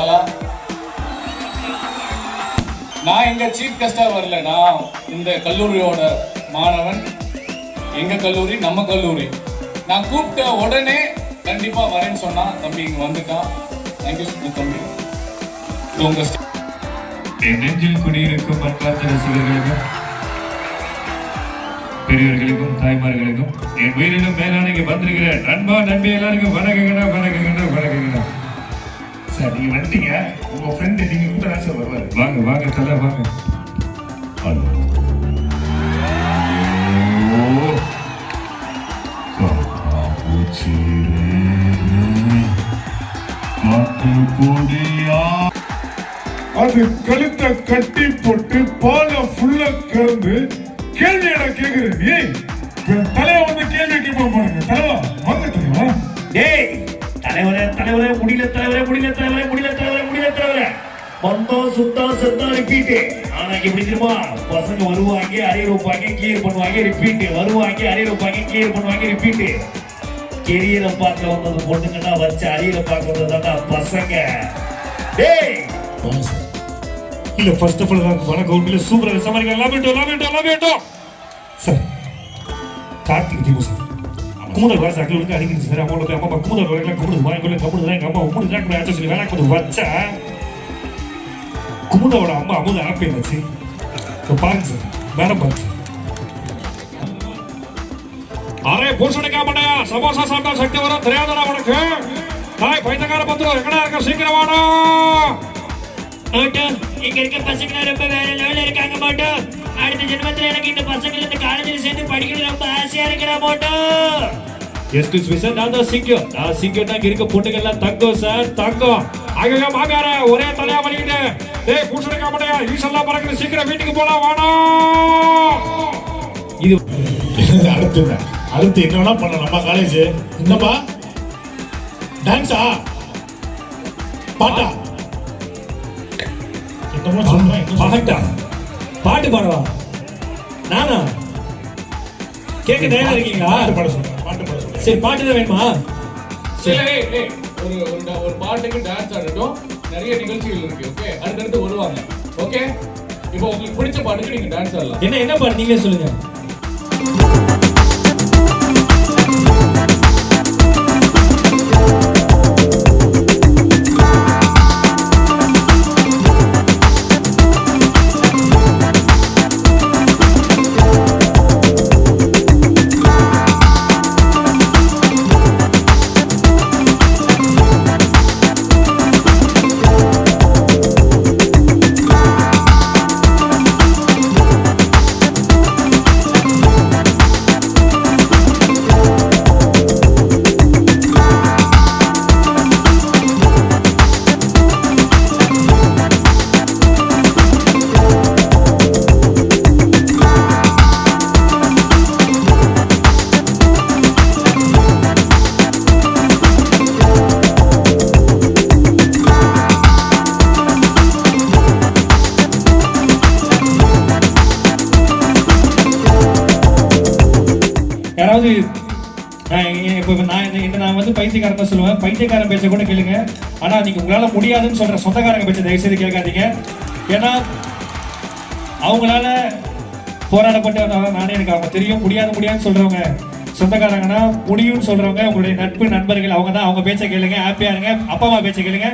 பாலா. நான் எங்க சீஃப் கெஸ்டா வரல நான் இந்த கல்லூரியோட மாணவன். எங்க கல்லூரி? நம்ம கல்லூரி. நான் கூப்பிட்ட உடனே கண்டிப்பா வரேன்னு சொன்னான் தம்பி இங்க வந்துட்டான் தேங்க்யூ தம்பி. உங்க என் நெஞ்சில் குடியிருக்கும் மற்ற ரசிகர்களுக்கும் பெரியவர்களுக்கும் தாய்மார்களுக்கும் என் உயிரிலும் மேலான இங்கே வந்திருக்கிற நண்பா நம்பி எல்லாருக்கும் வணக்கங்கடா வணக்கங்கடா வணக்கங்கடா சார் நீங்க வந்துட்டீங்க. உங்க ஃப்ரெண்டு நீங்க கூட தான் சார் வருவாரு. வாங்க வாங்க தலை வாங்க. அது கழுத்தை கட்டி போட்டு பால ஃபுல்லா கறந்து கேள்வி எடா கேக்குறது ஏய் தலைவா வந்து கேள்வி கேட்பா பாருங்க. தலைவா வாங்க தெரியுமா டேய் தலைவரே தலைவரே முடியல தலைவரே முடியல தலைவரே முடியல தலைவரே முடியல தலைவரே. வந்தோம் சுத்தம் செத்தம் ரிப்பீட் ஆனா எப்படி தெரியுமா? பசங்க வருவாங்க அரியர் வைப்பாங்க கிளியர் பண்ணுவாங்க ரிப்பீட் வருவாங்க அரியர் வைப்பாங்க கிளியர் பண்ணுவாங்க ரிப்பீட் கெரியரை பார்க்க வந்தது பொண்ணுங்கன்னா வச்சு அரியரை பார்க்க வந்ததுதான்டா பசங்க. டேய்! இல்ல ஃபர்ஸ்ட் ஆஃப் ஆல் வணக்கம். உண்மையில சூப்பரா சமாளிக்க எல்லாமே எல்லாமே எல்லாமே சார் கார்த்திக் தீபம் சார். குமுதல் வர சாக்கில் வந்து அடிக்கிறது சார் அம்மா போய் அம்மா குமுதல் வரைக்கும் கும்பிடுது வாங்கி கொள்ள கமுது எங்க அம்மா உமுது தான் ஆச்சு சொல்லி வேலை கொஞ்சம் வச்சா குமுதோட அம்மா அமுத ஆப்பி இருந்துச்சு இப்போ பாருங்க சார் வேற பாருங்க அரே பூசணிக்கா மண்டையா சமோசா சாப்பிட்டா சக்தி வரும் தெரியாதடா உனக்கு. தாய் பைத்தக்கார பத்திரம் எங்கடா இருக்க சீக்கிரம் ஓகே இங்க இருக்க பசங்க ரொம்ப வேற லெவல்ல இருக்காங்க மாட்டோம் அடுத்த ஜென்மத்துல எனக்கு இந்த பசங்க இந்த காலேஜில் சேர்ந்து படிக்கணும் ரொம்ப ஆசையா இருக்கிற மாட்டோம் எஸ்கியூஸ் மீ சார் நான் தான் சிங்கம் நான் சிங்கம் தான் இங்க இருக்க பொண்ணுங்க எல்லாம் தங்கம் சார் தங்கம். அங்க மாமியார ஒரே தலையா வலிக்கிட்டு டேய் பூசணிக்கா மண்டையா ஈசல்லாம் பறக்குது? சீக்கிரம் வீட்டுக்கு போலாம் வாடா. இது அடுத்து என்ன? அடுத்து என்ன வேணா பண்ணலாம் நம்ம காலேஜ் என்னப்பா? டான்ஸா பாட்டா? பாட்டா பாட்டு பாடவா? நானா? கேட்க தயாரா இருக்கீங்களா? பாட்டு பாட சொல்றேன் பாட்டு பாட சொல்றேன் சரி பாட்டு தான் வேணுமா? சரி, ஒரு ஒரு பாட்டுக்கு டான்ஸ் ஆடட்டும். நிறைய நிகழ்ச்சிகள் இருக்கு ஓகே அடுத்தடுத்து வருவாங்க ஓகே இப்போ உங்களுக்கு பிடிச்ச பாட்டுக்கு நீங்க டான்ஸ் ஆடலாம். என்ன என்ன பாட்டு நீங்களே சொல்லுங்க. யாராவது நான் இப்போ நான் என்ன நான் வந்து பைத்தியக்காரன் தான் சொல்லுவேன். பைத்தியக்காரன் பேச்ச கூட கேளுங்க. ஆனால் நீங்கள் உங்களால் முடியாதுன்னு சொல்கிற சொந்தக்காரங்க பேச்ச தயவுசெய்து கேட்காதீங்க ஏன்னா அவங்களால போராடப்பட்ட நானே எனக்கு அவங்க தெரியும். முடியாது முடியாதுன்னு சொல்கிறவங்க சொந்தக்காரங்கன்னா முடியும்னு சொல்கிறவங்க உங்களுடைய நட்பு நண்பர்கள் அவங்க தான். அவங்க பேச்ச கேளுங்க ஹாப்பியா இருங்க. அப்பா அம்மா பேச்ச கேளுங்க.